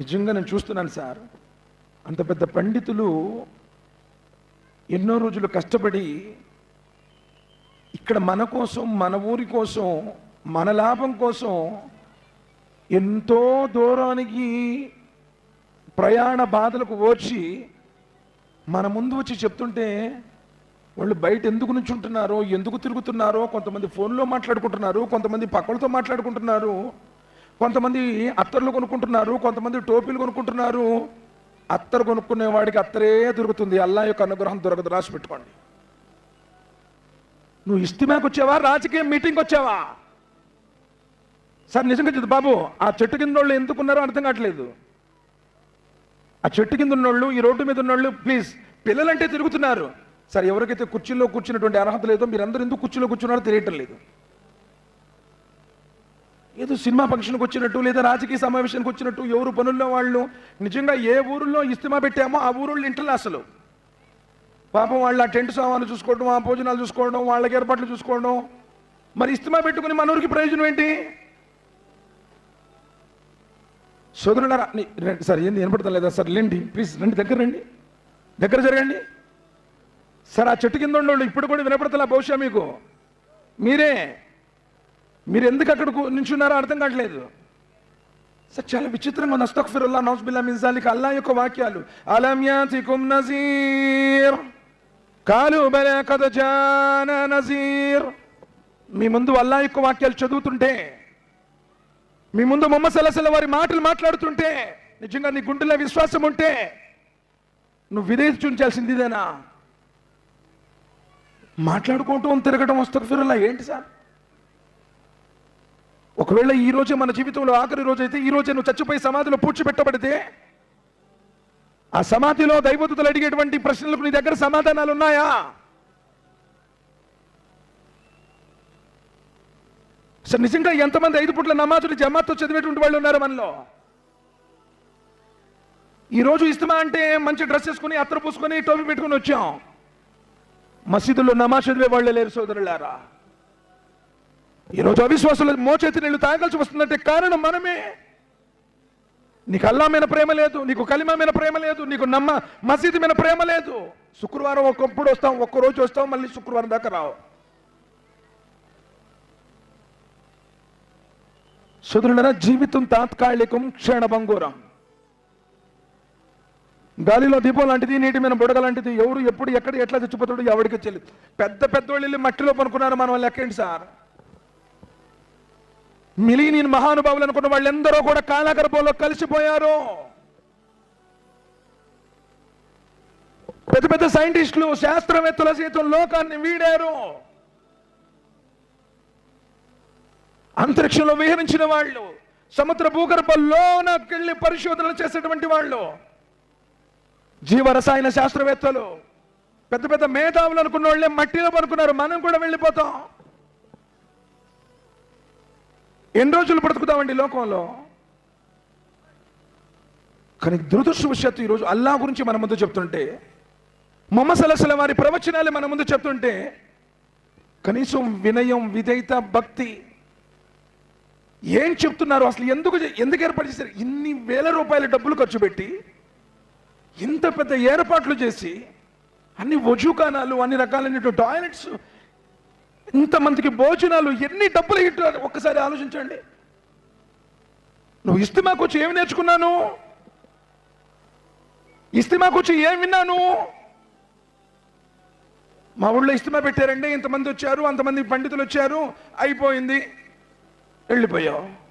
నిజంగా నేను చూస్తున్నాను సార్. అంత పెద్ద పండితులు ఎన్నో రోజులు కష్టపడి ఇక్కడ మన కోసం మన ఊరి కోసం మన లాభం కోసం ఎంతో దూరానికి ప్రయాణ బాధలకు ఓర్చి మన ముందు వచ్చి చెప్తుంటే వాళ్ళు బయట ఎందుకు నుంచుంటున్నారో ఎందుకు తిరుగుతున్నారో కొంతమంది ఫోన్లో మాట్లాడుకుంటున్నారు కొంతమంది పక్కలతో మాట్లాడుకుంటున్నారు. కొంతమంది అత్తర్లు కొనుక్కుంటున్నారు కొంతమంది టోపీలు కొనుక్కుంటున్నారు. అత్తరు కొనుక్కునే వాడికి అత్తరే దొరుకుతుంది. అల్లా యొక్క అనుగ్రహం దొరకదు. రాసి పెట్టుకోండి. నువ్వు ఇస్తిమాకి వచ్చావా? రాజకీయ మీటింగ్ వచ్చావా? సార్ నిజంగా చెప్తుంది బాబు ఆ చెట్టు కింద వాళ్ళు ఎందుకున్నారో అర్థం కావట్లేదు. ఆ చెట్టు కింద ఉన్నోళ్ళు ఈ రోడ్డు మీద ఉన్నోళ్ళు ప్లీజ్ పిల్లలంటే తిరుగుతున్నారు. సార్ ఎవరికైతే కుర్చీలో కూర్చున్నటువంటి అర్హత లేదో మీరందరూ ఎందుకు కుర్చీలో కూర్చున్నారో తెలియటం లేదు. ఏదో సినిమా ఫంక్షన్కి వచ్చినట్టు లేదా రాజకీయ సమావేశానికి వచ్చినట్టు ఎవరు పనుల్లో వాళ్ళు? నిజంగా ఏ ఊరిలో ఇస్తిమా పెట్టామో ఆ ఊరు ఇంట్లో అసలు. పాపం వాళ్ళ టెంట్ సామాన్లు చూసుకోవడం ఆ భోజనాలు చూసుకోవడం వాళ్ళకి ఏర్పాట్లు చూసుకోవడం. మరి ఇస్తిమా పెట్టుకుని మన ఊరికి ప్రయోజనం ఏంటి? సోదరులారా సార్ ఏంది వినపడతాం లేదా? సార్ లేండి ప్లీజ్ రండి దగ్గర రండి. దగ్గర జరగండి. సార్ ఆ చెట్టు కింద ఉన్నోళ్ళు ఇప్పుడు కూడా వినపడతలే బహుశా మీకు? మీరే? మీరు ఎందుకు అక్కడ నించున్నారో అర్థం కావట్లేదు. సార్ చాలా విచిత్రంగా ఉంది అస్తగ్ఫిరుల్లా నౌజ్బిల్లా మిన్ అల్లా యొక్క వాక్యాలు. అలమ్యాతికుం నజీర్? కాలు బలే కథ జాన నజీర్? మీ ముందు అల్లా యొక్క వాక్యాలు చదువుతుంటే మీ ముందు మొమ్మ సలసల వారి మాటలు మాట్లాడుతుంటే నిజంగా నీ గుండెలో విశ్వాసం ఉంటే నువ్వు విధేయత చూపించాల్సింది ఇదేనా? మాట్లాడుకుంటూ తిరగటం వస్తగఫిరుల్లా ఏంటి సార్? ఒకవేళ ఈ రోజే మన జీవితంలో ఆఖరి రోజు అయితే ఈ రోజే నువ్వు చచ్చిపోయి సమాధిలో పూడ్చిపెట్టబడితే ఆ సమాధిలో దైవదూతలు అడిగేటువంటి ప్రశ్నలకు నీ దగ్గర సమాధానాలు ఉన్నాయా? సార్ నిజంగా ఎంతమంది ఐదు పుట్ల నమాజులు జమాత్తో చదివేటువంటి వాళ్ళు ఉన్నారు మనలో? ఈ రోజు ఇస్తమా అంటే మంచి డ్రెస్ వేసుకుని అత్తరు పూసుకొని టోపీ పెట్టుకుని వచ్చాం. మసీదుల్లో నమాజ్ చదివే వాళ్ళే లేరు సోదరులారా. ఈరోజు అవిశ్వాసులు మోచేతి నీళ్ళు తాగాల్సి వస్తుందంటే కారణం మనమే. నీకు అల్లా మీద ప్రేమ లేదు నీకు కలిమా మీద ప్రేమ లేదు నీకు నమ్మ మసీదు మీద ప్రేమ లేదు. శుక్రవారం ఒక్కప్పుడు వస్తాం ఒక్క రోజు వస్తాం మళ్ళీ శుక్రవారం దాకా రావు. సోదరులరా జీవితం తాత్కాలికం క్షణభంగూరం. గాలిలో దీపం లాంటిది నీటి మీద బుడగ లాంటిది ఎవరు ఎప్పుడు ఎక్కడ ఎట్లా చచ్చిపోతాడు ఎవరికి తెలియదు పెద్ద పెద్ద వాళ్ళు వెళ్ళి మట్టిలో పనుకున్నారు మనం లెక్కండి సార్. మిలీనియన్ మహానుభావులు అనుకున్న వాళ్ళందరూ కూడా కాలగర్భంలో కలిసిపోయారు. పెద్ద పెద్ద సైంటిస్టులు శాస్త్రవేత్తల సైతం లోకాన్ని వీడారు. అంతరిక్షంలో విహరించిన వాళ్ళు సముద్ర భూగర్భంలోనకెళ్ళి పరిశోధనలు చేసేటువంటి వాళ్ళు జీవరసాయన శాస్త్రవేత్తలు పెద్ద పెద్ద మేధావులు అనుకున్న వాళ్ళే మట్టిలో పనుకున్నారు మనం కూడా వెళ్ళిపోతాం. ఎన్ని రోజులు బ్రతుకుతామండి లోకంలో? కానీ దురదృష్టవశాత్తు ఈరోజు అల్లా గురించి మన ముందు చెప్తుంటే మొహమ్మద్ సలసల వారి ప్రవచనాలు మన ముందు చెప్తుంటే కనీసం వినయం విధేయత భక్తి ఏం చెప్తున్నారు? అసలు ఎందుకు ఎందుకు ఏర్పాటు చేశారు? ఇన్ని వేల రూపాయల డబ్బులు ఖర్చు పెట్టి ఇంత పెద్ద ఏర్పాట్లు చేసి అన్ని వజూకానాలు అన్ని రకాలైనటువంటి టాయిలెట్స్ ఇంతమందికి భోజనాలు ఎన్ని డబ్బులు ఇట్లా ఒక్కసారి ఆలోచించండి. నువ్వు ఇస్తిమాకు వచ్చి ఏమి నేర్చుకున్నాను? ఇస్తిమాకు వచ్చి ఏం విన్నాను? మా ఊళ్ళో ఇస్తిమా పెట్టారండి ఇంతమంది వచ్చారు అంతమంది పండితులు వచ్చారు అయిపోయింది వెళ్ళిపోయావు.